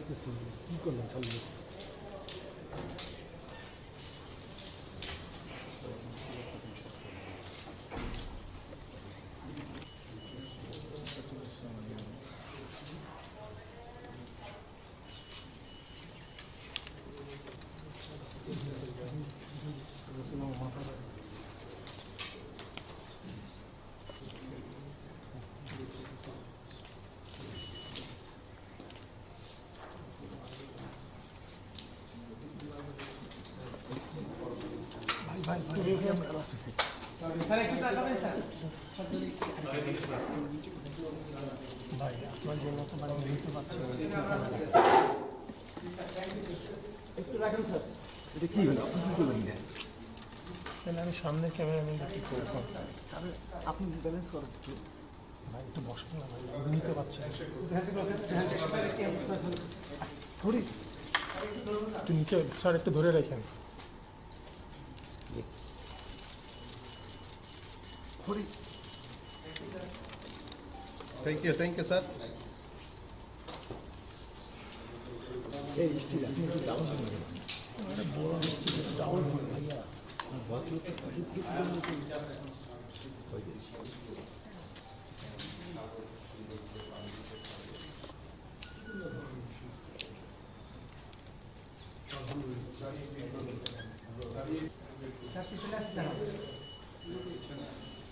perfekte Musik und man kann mit. Gracias. ভাই আপনার বুঝতে পারছি এটা হলো তাহলে আমি সামনে ক্যামেরা আপনি ব্যালেন্স করেন একটু বসেন না ভাই বুঝতে পারছি একটু নিচে, স্যার, একটু ধরে রাখেন। Put it. Thank you, thank you, sir. Sir,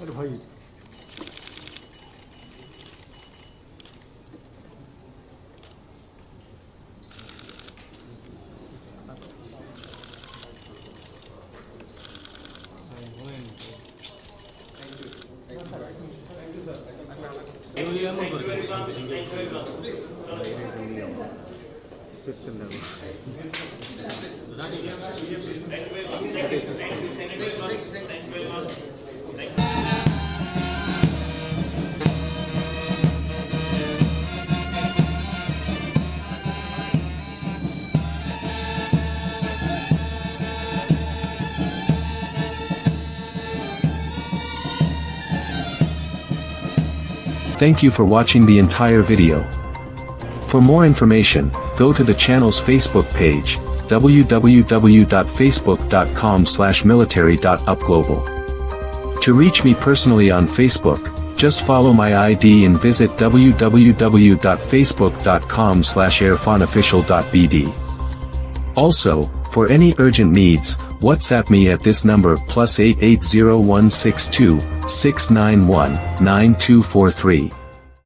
আরে ভাই Thank you. చెప్తున్నాను Thank you for watching the entire video. For more information, go to the channel's Facebook page, www.facebook.com slash military.upglobal. To reach me personally on Facebook, just follow my ID and visit www.facebook.com slash airfonofficial.bd. Also, for any urgent needs, WhatsApp me at this number plus 880162 691 9243.